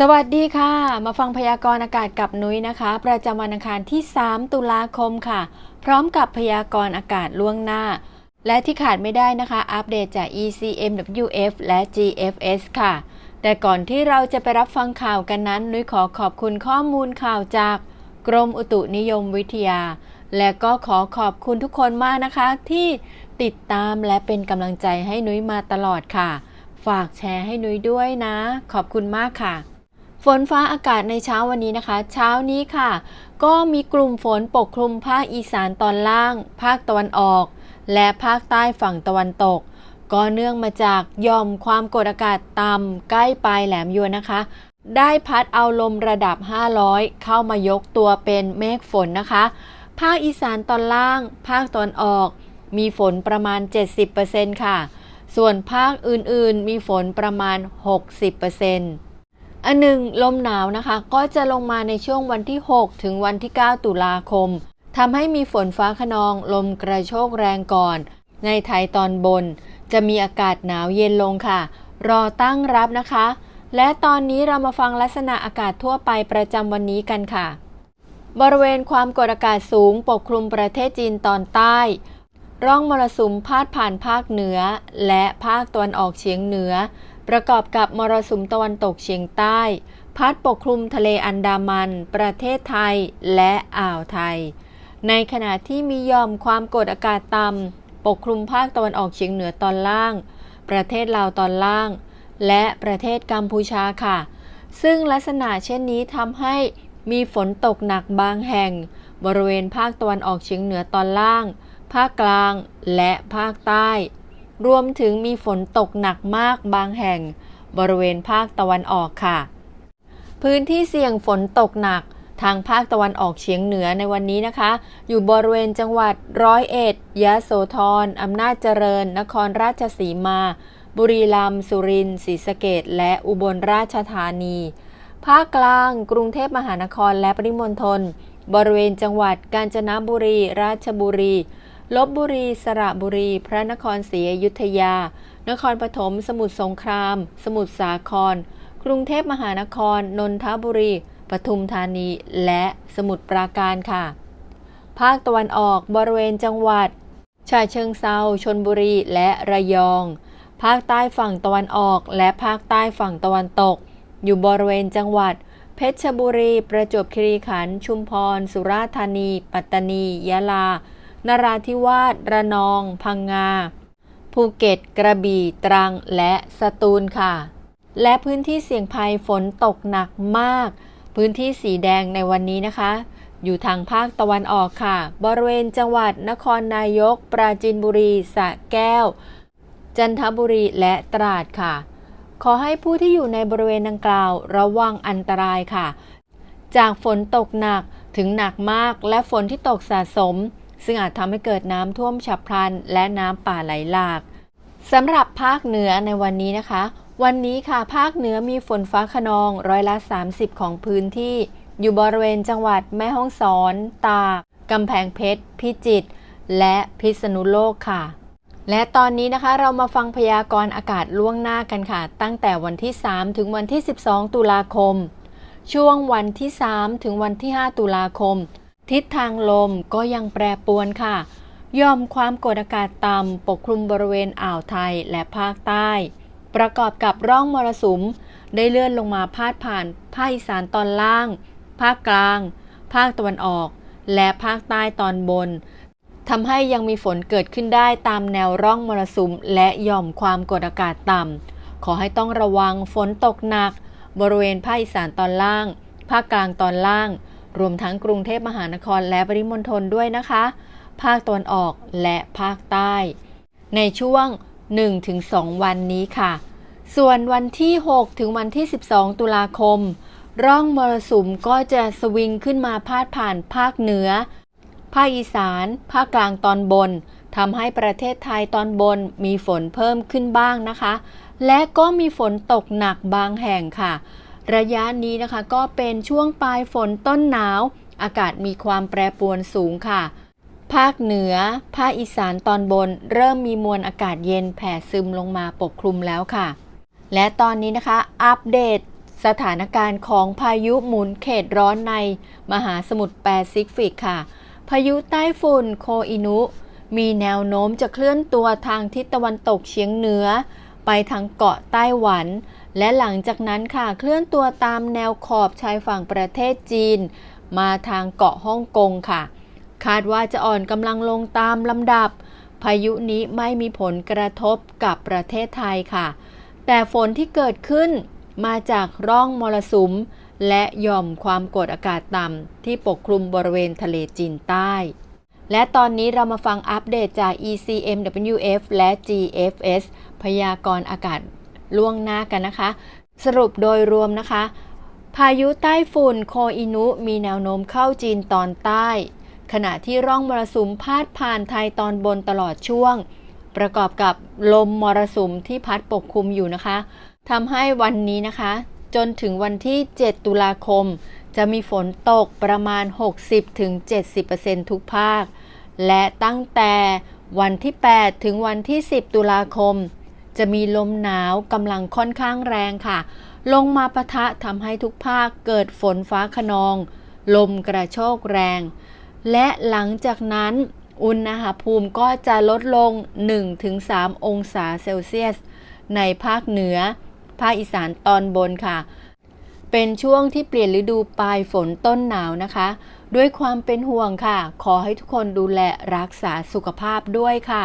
สวัสดีค่ะ มาฟังพยากรณ์อากาศกับนุ้ยนะคะ ประจำวันอังคารที่ 3 ตุลาคมค่ะ พร้อมกับพยากรณ์อากาศล่วงหน้า และที่ขาดไม่ได้นะคะ อัปเดตจาก ECMWF และ GFS ค่ะ แต่ก่อนที่เราจะไปรับฟังข่าวกันนั้น นุ้ยขอขอบคุณข้อมูลข่าวจากกรมอุตุนิยมวิทยา และก็ขอขอบคุณทุกคนมากนะคะ ที่ติดตามและเป็นกำลังใจให้นุ้ยมาตลอดค่ะ ฝากแชร์ให้นุ้ยด้วยนะ ขอบคุณมากค่ะ ฝนฟ้าอากาศในเช้าวันนี้นะคะ เช้านี้ค่ะ ก็มีกลุ่มฝนปกคลุมภาคอีสานตอนล่าง ภาคตะวันออก และภาคใต้ฝั่งตะวันตก ก็เนื่องมาจากย่อมความกดอากาศต่ำใกล้ปลายแหลมยวนนะคะ ได้พัดเอาลมระดับ 500 เข้ามายกตัวเป็นเมฆฝนนะคะ ภาคอีสานตอนล่าง ภาคตะวันออก มีฝนประมาณ 70%ค่ะ ส่วนภาคอื่นๆ มีฝนประมาณ 60% อันหนึ่งลมหนาวนะคะ ก็จะลงมาในช่วงวันที่ 6 ถึงวันที่ 9 ตุลาคมทำให้มีฝนฟ้าขนองลมกระโชกแรงก่อน ในไทยตอนบน จะมีอากาศหนาวเย็นลงค่ะ รอตั้งรับนะคะ และตอนนี้เรามาฟังลักษณะอากาศทั่วไปประจำวันนี้กันค่ะ บริเวณความกดอากาศสูงปกคลุมประเทศจีนตอนใต้ ร่องมรสุมพาดผ่านภาคเหนือ และภาคตะวันออกเฉียงเหนือ ประกอบกับมรสุมตะวันตกเฉียงใต้ พัดปกคลุมทะเลอันดามัน ประเทศไทยและอ่าวไทย ในขณะที่มียอมความกดอากาศต่ำปกคลุมภาคตะวันออกเฉียงเหนือตอนล่าง ประเทศลาวตอนล่าง และประเทศกัมพูชาค่ะ ซึ่งลักษณะเช่นนี้ทำให้มีฝนตกหนักบางแห่ง บริเวณภาคตะวันออกเฉียงเหนือตอนล่าง ภาคกลาง และภาคใต้ รวมถึงมีฝนตกหนักมากบางแห่ง บริเวณภาคตะวันออกค่ะ พื้นที่เสี่ยงฝนตกหนักทางภาคตะวันออกเฉียงเหนือในวันนี้นะคะ อยู่บริเวณจังหวัดร้อยเอ็ดยะโสธรอำนาจเจริญ นครราชสีมา บุรีรัมย์สุรินทร์ศรีสะเกดและอุบลราชธานี ภาคกลาง กรุงเทพมหานครและปริมณฑลบริเวณจังหวัดกาญจนบุรี ราชบุรี ลบบุรี สระบุรี พระนครศรีอยุธยา นครปฐม สมุทรสงคราม สมุทรสาคร กรุงเทพมหานคร นนทบุรี ปทุมธานี และสมุทรปราการค่ะ ภาคตะวันออก บริเวณจังหวัดฉะเชิงเซา ชนบุรี และระยอง ภาคใต้ฝั่งตะวันออก และภาคใต้ฝั่งตะวันตก อยู่บริเวณจังหวัดเพชรบุรี ประจวบคีรีขันธ์ ชุมพร สุราษฎร์ธานี ปัตตานี ยะลา นราธิวาส ระนอง พังงา ภูเก็ต กระบี่ ตรัง และสตูลค่ะ และพื้นที่เสี่ยงภัยฝนตกหนักมาก พื้นที่สีแดงในวันนี้นะคะ อยู่ทางภาคตะวันออกค่ะ บริเวณจังหวัดนครนายก ปราจีนบุรี สระแก้ว จันทบุรี และตราดค่ะ ขอให้ผู้ที่อยู่ในบริเวณดังกล่าว ระวังอันตรายค่ะ จากฝนตกหนักถึงหนักมากและฝนที่ตกสะสม ซึ่งอาจทำให้เกิดน้ำท่วมฉับพลัน และน้ำป่าไหลหลากสำหรับภาคเหนือในวันนี้นะคะ วันนี้ค่ะภาคเหนือมีฝนฟ้าขนองร้อยละ 30 ของพื้นที่ อยู่บริเวณจังหวัดแม่ฮ่องสอน ตากกำแพงเพชร พิจิตรและพิษณุโลกค่ะ และตอนนี้นะคะเรามาฟังพยากรณ์อากาศล่วงหน้ากันค่ะ ตั้งแต่วันที่ 3 ถึงวันที่ 12 ตุลาคม ช่วงวันที่ 3 ถึงวันที่ 5 ตุลาคม ทิศทางลมก็ยังแปรปรวนค่ะยอมความกดอากาศต่ำปกคลุมบริเวณอ่าวไทยและภาคใต้ ประกอบกับร่องมรสุม ได้เลื่อนลงมาพาดผ่านภาคอีสานตอนล่าง ภาคกลาง ภาคตะวันออก และภาคใต้ตอนบนทำให้ยังมีฝนเกิดขึ้นได้ตามแนวร่องมรสุม และหย่อมความกดอากาศต่ำขอให้ต้องระวังฝนตกหนัก บริเวณภาคอีสานตอนล่าง ภาคกลางตอนล่าง รวมทั้งกรุงเทพมหานครและปริมณฑลด้วยนะคะ ภาคตะวันออกและภาคใต้ ในช่วง 1-2 วันนี้ค่ะ ส่วนวันที่ 6 ถึงวันที่ 12 ตุลาคม ร่องมรสุมก็จะสวิงขึ้นมาพาดผ่านภาคเหนือ ภาคอีสาน ภาคกลางตอนบนทำให้ประเทศไทยตอนบนมีฝนเพิ่มขึ้นบ้างนะคะ และก็มีฝนตกหนักบางแห่งค่ะ ระยะนี้นะคะก็เป็นช่วงปลายฝนต้นหนาว อากาศมีความแปรปรวนสูงค่ะ ภาคเหนือ ภาคอีสานตอนบน เริ่มมีมวลอากาศเย็นแผ่ซึมลงมาปกคลุมแล้วค่ะ และตอนนี้นะคะ อัปเดตสถานการณ์ของพายุหมุนเขตร้อนในมหาสมุทรแปซิฟิกค่ะ พายุใต้ฝุ่นโคอินุ มีแนวโน้มจะเคลื่อนตัวทางทิศตะวันตกเฉียงเหนือ ไปทางเกาะไต้หวัน และหลังจากนั้นค่ะเคลื่อนตัวตามแนวขอบชายฝั่งประเทศจีน มาทางเกาะฮ่องกงค่ะ คาดว่าจะอ่อนกำลังลงตามลำดับ พายุนี้ไม่มีผลกระทบกับประเทศไทยค่ะ แต่ฝนที่เกิดขึ้นมาจากร่องมรสุม และหย่อมความกดอากาศต่ำที่ปกคลุมบริเวณทะเลจีนใต้ และตอนนี้เรามาฟังอัปเดตจาก ECMWF และ GFS พยากรณ์อากาศ ล่วงหน้ากันนะคะ สรุปโดยรวมนะคะ พายุใต้ฝุ่นโคอินุมีแนวโน้มเข้าจีนตอนใต้ ขณะที่ร่องมรสุมพาดผ่านไทยตอนบนตลอดช่วง ประกอบกับลมมรสุมที่พัดปกคลุมอยู่นะคะทำให้วันนี้นะคะ จนถึงวันที่ 7 ตุลาคม จะมีฝนตกประมาณ 60-70%ทุกภาค และตั้งแต่วันที่ 8 ถึงวันที่ 10 ตุลาคม จะมีลมหนาวกำลังค่อนข้างแรงค่ะ ลงมาปะทะทำให้ทุกภาคเกิดฝนฟ้าขนอง ลมกระโชกแรง และหลังจากนั้นอุณหภูมิก็จะลดลง 1-3 องศาเซลเซียส ในภาคเหนือ ภาคอีสานตอนบนค่ะ เป็นช่วงที่เปลี่ยนฤดูปลายฝนต้นหนาวนะคะ ด้วยความเป็นห่วงค่ะ ขอให้ทุกคนดูแลรักษาสุขภาพด้วยค่ะ